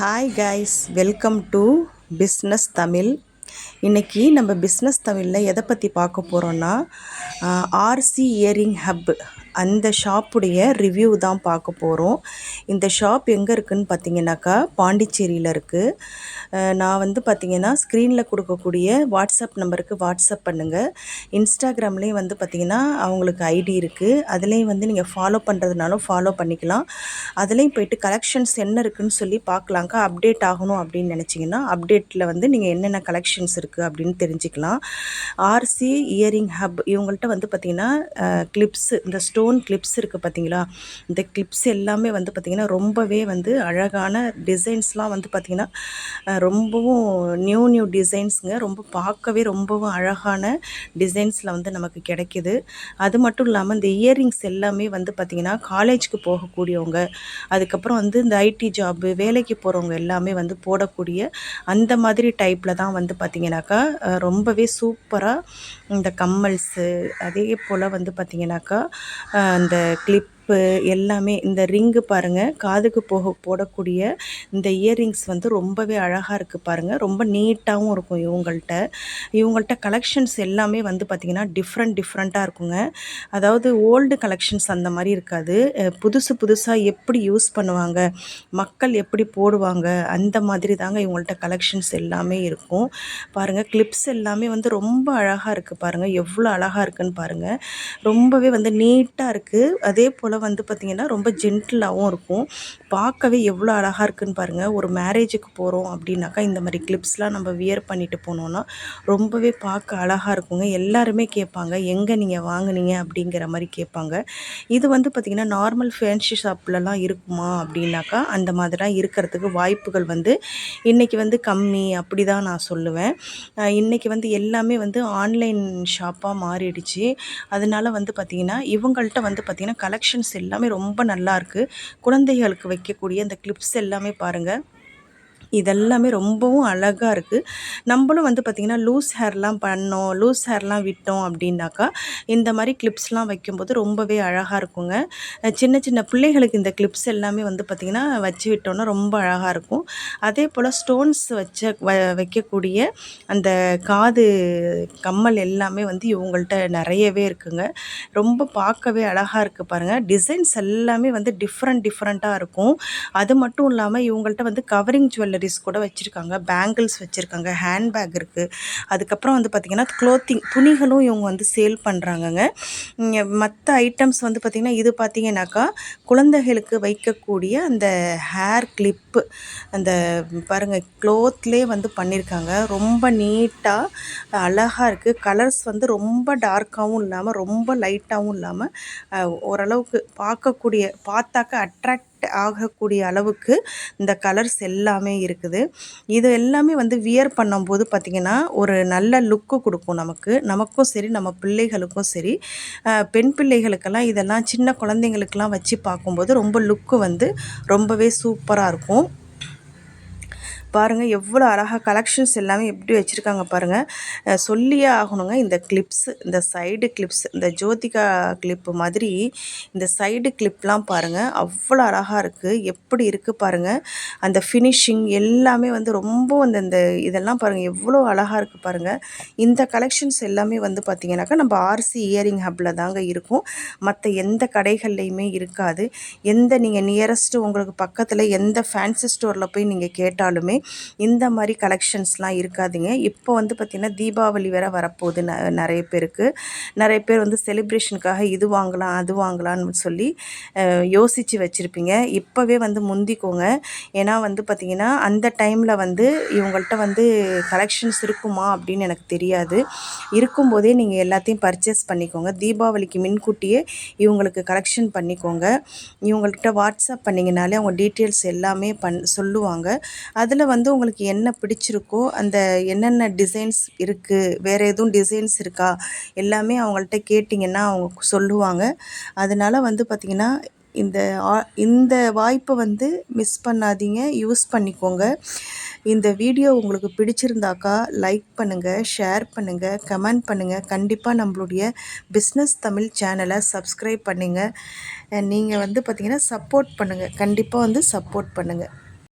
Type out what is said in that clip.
Hi guys welcome to business Tamil இன்றைக்கி நம்ம business தமிழில் எதை பற்றி பார்க்க போகிறோன்னா ஆர்சி இயரிங் ஹப் அந்த ஷாப்புடைய ரிவ்யூ தான் பார்க்க போகிறோம் இந்த ஷாப் எங்கே இருக்குதுன்னு பார்த்தீங்கன்னாக்கா பாண்டிச்சேரியில் இருக்குது நான் வந்து பார்த்திங்கன்னா ஸ்க்ரீனில் கொடுக்கக்கூடிய வாட்ஸ்அப் நம்பருக்கு வாட்ஸ்அப் பண்ணுங்கள் இன்ஸ்டாகிராம்லேயும் வந்து பார்த்திங்கன்னா அவங்களுக்கு ஐடி இருக்குது அதுலேயும் வந்து நீங்கள் ஃபாலோ பண்ணுறதுனாலும் ஃபாலோ பண்ணிக்கலாம். அதுலேயும் போயிட்டு கலெக்ஷன்ஸ் என்ன இருக்குதுன்னு சொல்லி பார்க்கலாங்க்கா அப்டேட் ஆகணும் அப்படின்னு நினச்சிங்கன்னா அப்டேட்டில் வந்து நீங்கள் என்னென்ன கலெக்ஷன்ஸ் இருக்குது அப்படின்னு தெரிஞ்சுக்கலாம். ஆர்சி இயரிங் ஹப் இவங்கள்ட்ட வந்து பார்த்திங்கன்னா கிளிப்ஸு இந்த ஸ்டோன் ஸ்டோன் கிளிப்ஸ் இருக்குது பார்த்தீங்களா இந்த கிளிப்ஸ் எல்லாமே வந்து பார்த்திங்கன்னா ரொம்பவே வந்து அழகான டிசைன்ஸ்லாம் வந்து பார்த்திங்கன்னா ரொம்பவும் நியூ நியூ டிசைன்ஸுங்க ரொம்ப பார்க்கவே ரொம்பவும் அழகான டிசைன்ஸில் வந்து நமக்கு கிடைக்கிது. அது மட்டும் இல்லாமல் இந்த இயரிங்ஸ் எல்லாமே வந்து பார்த்திங்கன்னா காலேஜுக்கு போகக்கூடியவங்க அதுக்கப்புறம் வந்து இந்த ஐடி ஜாப்பு வேலைக்கு போகிறவங்க எல்லாமே வந்து போடக்கூடிய அந்த மாதிரி டைப்பில் தான் வந்து பார்த்திங்கனாக்கா ரொம்பவே சூப்பராக இந்த கம்மல்ஸு அதே போல் வந்து பார்த்திங்கனாக்கா அந்த கிளிப் கிளிப்பு எல்லாமே இந்த ரிங்கு பாருங்கள் காதுக்கு போக போடக்கூடிய இந்த இயரிங்ஸ் வந்து ரொம்பவே அழகாக இருக்குது பாருங்கள் ரொம்ப நீட்டாகவும் இருக்கும் இவங்கள்ட்ட. இவங்கள்ட்ட கலெக்ஷன்ஸ் எல்லாமே வந்து பார்த்திங்கன்னா டிஃப்ரெண்ட் டிஃப்ரெண்ட்டாக இருக்குங்க. அதாவது ஓல்டு கலெக்ஷன்ஸ் அந்த மாதிரி இருக்காது. புதுசு புதுசாக எப்படி யூஸ் பண்ணுவாங்க மக்கள் எப்படி போடுவாங்க அந்த மாதிரி தாங்க இவங்கள்ட்ட கலெக்ஷன்ஸ் எல்லாமே இருக்கும். பாருங்கள் கிளிப்ஸ் எல்லாமே வந்து ரொம்ப அழகாக இருக்குது பாருங்கள் எவ்வளோ அழகாக இருக்குதுன்னு பாருங்கள் ரொம்பவே வந்து நீட்டாக இருக்குது அதே போல் வந்து பார்த்திங்கன்னா ரொம்ப ஜென்டிலாகவும் இருக்கும். பார்க்கவே எவ்வளோ அழகாக இருக்குதுன்னு பாருங்கள் ஒரு மேரேஜுக்கு போகிறோம் அப்படின்னாக்கா இந்த மாதிரி கிளிப்ஸ்லாம் நம்ம வியர் பண்ணிட்டு போனோன்னா ரொம்பவே பார்க்க அழகாக இருக்குங்க. எல்லாருமே கேட்பாங்க எங்கே நீங்கள் வாங்கினீங்க? அப்படிங்கிற மாதிரி கேட்பாங்க. இது வந்து பார்த்திங்கன்னா நார்மல் ஃபேன்சி ஷாப்லலாம் இருக்குமா அப்படின்னாக்கா அந்த மாதிரிலாம் இருக்கிறதுக்கு வாய்ப்புகள் வந்து இன்றைக்கி வந்து கம்மி அப்படி தான் நான் சொல்லுவேன். இன்றைக்கி வந்து எல்லாமே வந்து ஆன்லைன் ஷாப்பாக மாறிடுச்சு. அதனால் வந்து பார்த்திங்கன்னா இவங்கள்ட்ட வந்து பார்த்திங்கன்னா கலெக்ஷன்ஸ் எல்லாமே ரொம்ப நல்லாயிருக்கு குழந்தைகளுக்கு வைக்கக்கூடிய அந்த கிளிப்ஸ் எல்லாமே பாருங்கள் இதெல்லாமே ரொம்பவும் அழகாக இருக்குது நம்மளும் வந்து பார்த்திங்கன்னா லூஸ் ஹேர்லாம் பண்ணோம் லூஸ் ஹேர்லாம் விட்டோம் அப்படின்னாக்கா இந்த மாதிரி கிளிப்ஸ்லாம் வைக்கும்போது ரொம்பவே அழகாக இருக்குங்க. சின்ன சின்ன பிள்ளைகளுக்கு இந்த கிளிப்ஸ் எல்லாமே வந்து பார்த்திங்கன்னா வச்சு விட்டோன்னா ரொம்ப அழகாக இருக்கும். அதே போல் ஸ்டோன்ஸ் வச்ச வ வைக்கக்கூடிய அந்த காது கம்மல் எல்லாமே வந்து இவங்கள்ட்ட நிறையவே இருக்குங்க. ரொம்ப பார்க்கவே அழகாக இருக்குது பாருங்கள் டிசைன்ஸ் எல்லாமே வந்து டிஃப்ரெண்ட் டிஃப்ரெண்ட்டாக இருக்கும். அது மட்டும் இல்லாமல் இவங்கள்ட்ட வந்து கவரிங் ஜுவல்லரி ஜுவல்லரிஸ் கூட வச்சுருக்காங்க. பேங்கிள்ஸ் வச்சுருக்காங்க. ஹேண்ட்பேக் இருக்குது அதுக்கப்புறம் வந்து பார்த்திங்கன்னா க்ளோத்திங் துணிகளும் இவங்க வந்து சேல் பண்ணுறாங்கங்க மற்ற ஐட்டம்ஸ் வந்து பார்த்திங்கன்னா இது பார்த்திங்கனாக்கா குழந்தைகளுக்கு வைக்கக்கூடிய அந்த ஹேர் கிளிப்பு அந்த பாருங்கள் க்ளோத்லேயே வந்து பண்ணியிருக்காங்க ரொம்ப நீட்டாக அழகாக இருக்குது கலர்ஸ் வந்து ரொம்ப டார்க்காகவும் இல்லாமல் ரொம்ப லைட்டாகவும் இல்லாமல் ஓரளவுக்கு பார்க்கக்கூடிய பார்த்தாக்க அட்ராக்ட் ஆகக்கூடிய அளவுக்கு இந்த கலர்ஸ் எல்லாமே இருக்குது. இது எல்லாமே வந்து வியர் பண்ணும்போது பார்த்திங்கன்னா ஒரு நல்ல லுக்கு கொடுக்கும் நமக்கு. நமக்கும் சரி நம்ம பிள்ளைகளுக்கும் சரி. பெண் பிள்ளைகளுக்கெல்லாம் இதெல்லாம் சின்ன குழந்தைங்களுக்கெல்லாம் வச்சு பார்க்கும்போது ரொம்ப லுக்கு வந்து ரொம்பவே சூப்பராக இருக்கும். பாருங்கள் எவ்வளோ அழகாக கலெக்ஷன்ஸ் எல்லாமே எப்படி வச்சுருக்காங்க பாருங்கள் சொல்லியே ஆகணுங்க இந்த கிளிப்ஸ் இந்த சைடு கிளிப்ஸ் இந்த ஜோதிகா கிளிப்பு மாதிரி இந்த சைடு கிளிப்லாம் பாருங்கள் அவ்வளோ அழகாக இருக்குது எப்படி இருக்குது பாருங்கள் அந்த ஃபினிஷிங் எல்லாமே வந்து ரொம்ப அந்த இந்த இதெல்லாம் பாருங்கள் எவ்வளோ அழகாக இருக்குது பாருங்கள் இந்த கலெக்ஷன்ஸ் எல்லாமே வந்து பார்த்திங்கனாக்கா நம்ம ஆர்சி இயரிங் ஹப்பில் தாங்க இருக்கும். மற்ற எந்த கடைகள்லையுமே இருக்காது. எந்த நீங்கள் நியரஸ்ட்டு உங்களுக்கு பக்கத்தில் எந்த ஃபேன்சி ஸ்டோரில் போய் நீங்கள் கேட்டாலுமே இந்த மாதிரி கலெக்ஷன்ஸ்லாம் இருக்காதுங்க. இப்போ வந்து பார்த்திங்கன்னா தீபாவளி வேறு வரப்போகுது. ந நிறைய பேருக்கு. நிறைய பேர் வந்து செலிப்ரேஷனுக்காக இது வாங்கலாம் அது வாங்கலாம்னு சொல்லி யோசித்து வச்சுருப்பீங்க. இப்போவே வந்து முந்திக்கோங்க. ஏன்னா வந்து பார்த்திங்கன்னா அந்த டைமில் வந்து இவங்கள்ட்ட வந்து கலெக்ஷன்ஸ் இருக்குமா அப்படின்னு எனக்கு தெரியாது. இருக்கும்போதே நீங்கள் எல்லாத்தையும் பர்ச்சேஸ் பண்ணிக்கோங்க. தீபாவளிக்கு முன்கூட்டியே இவங்களுக்கு கலெக்ஷன் பண்ணிக்கோங்க. இவங்கள்கிட்ட வாட்ஸ்அப் பண்ணிங்கனாலே அவங்க டீட்டெயில்ஸ் எல்லாமே பண் சொல்லுவாங்க. அதில் வந்து உங்களுக்கு என்ன பிடிச்சிருக்கோ அந்த என்னென்ன டிசைன்ஸ் இருக்குது வேறு எதுவும் டிசைன்ஸ் இருக்கா எல்லாமே அவங்கள்ட்ட கேட்டிங்கன்னா அவங்க சொல்லுவாங்க. அதனால் வந்து பார்த்திங்கன்னா இந்த இந்த வாய்ப்பை வந்து மிஸ் பண்ணாதீங்க யூஸ் பண்ணிக்கோங்க. இந்த வீடியோ உங்களுக்கு பிடிச்சிருந்தாக்கா லைக் பண்ணுங்கள் ஷேர் பண்ணுங்கள் கமெண்ட் பண்ணுங்கள் கண்டிப்பாக நம்மளுடைய பிஸ்னஸ் தமிழ் சேனலை சப்ஸ்கிரைப் பண்ணுங்கள் நீங்கள் வந்து பார்த்திங்கன்னா சப்போர்ட் பண்ணுங்கள் கண்டிப்பாக வந்து சப்போர்ட் பண்ணுங்கள்